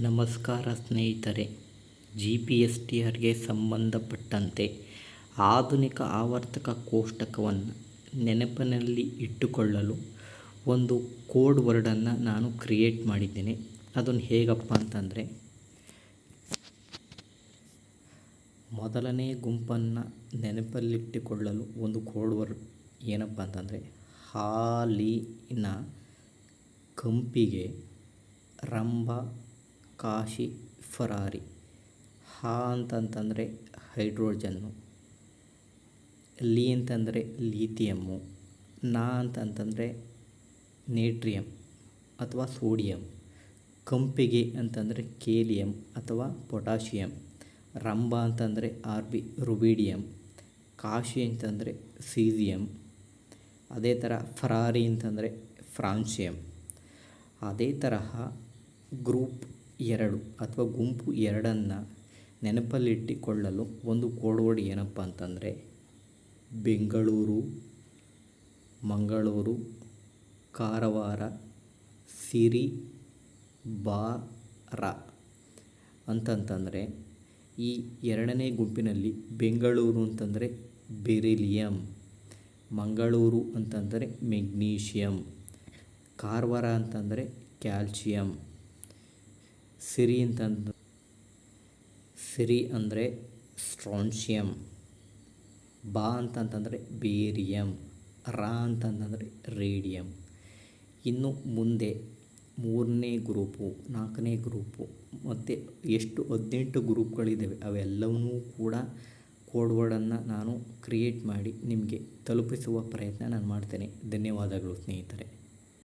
ನಮಸ್ಕಾರ ಸ್ನೇಹಿತರೆ G P S T ಆರ್ಗೆ ಸಂಬಂಧಪಟ್ಟಂತೆ ಆಧುನಿಕ ಆವರ್ತಕ ಕೋಷ್ಟಕವನ್ನು ನೆನಪಿನಲ್ಲಿ ಇಟ್ಟುಕೊಳ್ಳಲು ಒಂದು ಕೋಡ್ ವರ್ಡನ್ನು ನಾನು ಕ್ರಿಯೇಟ್ ಮಾಡಿದ್ದೇನೆ. ಅದನ್ನು ಹೇಗಪ್ಪ ಅಂತಂದರೆ, ಮೊದಲನೇ ಗುಂಪನ್ನು ನೆನಪಲ್ಲಿಟ್ಟುಕೊಳ್ಳಲು ಒಂದು ಕೋಡ್ ವರ್ಡ್ ಏನಪ್ಪ ಅಂತಂದರೆ, ಹಾಲಿನ ಕಂಪಿಗೆ ರಂಭ ಕಾಶಿ ಫರಾರಿ. ಹಾ ಅಂತಂತಂದರೆ ಹೈಡ್ರೋಜನ್ನು. ಲೀ ಅಂತಂದರೆ ಲೀಥಿಯಮ್ಮು. ನಾ ಅಂತಂತಂದರೆ ನೇಟ್ರಿಯಮ್ ಅಥವಾ ಸೋಡಿಯಂ. ಕಂಪಿಗೆ ಅಂತಂದರೆ ಕೇಲಿಯಂ ಅಥವಾ ಪೊಟ್ಯಾಷಿಯಂ. ರಂಬ ಅಂತಂದರೆ ಆರ್ ಬಿ ರುಬೀಡಿಯಂ. ಕಾಶಿ ಅಂತಂದರೆ ಸೀಸಿಯಂ. ಅದೇ ಥರ ಫರಾರಿ ಅಂತಂದರೆ ಫ್ರಾನ್ಸಿಯಂ. ಅದೇ ತರಹ ಗ್ರೂಪ್ ಎರಡು ಅಥವಾ ಗುಂಪು ಎರಡನ್ನು ನೆನಪಲ್ಲಿಟ್ಟುಕೊಳ್ಳಲು ಒಂದು ಕೋಡ್ ವರ್ಡ್ ಏನಪ್ಪ ಅಂತಂದರೆ ಬೆಂಗಳೂರು, ಮಂಗಳೂರು, ಕಾರವಾರ, ಸಿರಿ, ಬಾರ ಅಂತಂತಂದರೆ ಈ ಎರಡನೇ ಗುಂಪಿನಲ್ಲಿ ಬೆಂಗಳೂರು ಅಂತಂದರೆ ಬೆರಿಲಿಯಂ, ಮಂಗಳೂರು ಅಂತಂದರೆ ಮೆಗ್ನೀಷಿಯಂ, ಕಾರವಾರ ಅಂತಂದರೆ ಕ್ಯಾಲ್ಶಿಯಂ ಸಿರಿ ಅಂತಂದು. ಸಿರಿ ಅಂದರೆ ಸ್ಟ್ರಾನ್ಶಿಯಂ ಬಾ ಅಂತಂತಂದರೆ ಬೇರಿಯಂ. ರಾ ಅಂತಂತಂದರೆ ರೇಡಿಯಂ. ಇನ್ನು ಮುಂದೆ ಮೂರನೇ ಗ್ರೂಪು, ನಾಲ್ಕನೇ ಗ್ರೂಪು, ಮತ್ತು ಎಷ್ಟು ಹದಿನೆಂಟು ಗ್ರೂಪ್ಗಳಿದ್ದಾವೆ ಅವೆಲ್ಲವನ್ನೂ ಕೂಡ ಕೋಡ್ ವರ್ಡನ್ನು ನಾನು ಕ್ರಿಯೇಟ್ ಮಾಡಿ ನಿಮಗೆ ತಲುಪಿಸುವ ಪ್ರಯತ್ನ ನಾನು ಮಾಡ್ತೇನೆ. ಧನ್ಯವಾದಗಳು ಸ್ನೇಹಿತರೆ.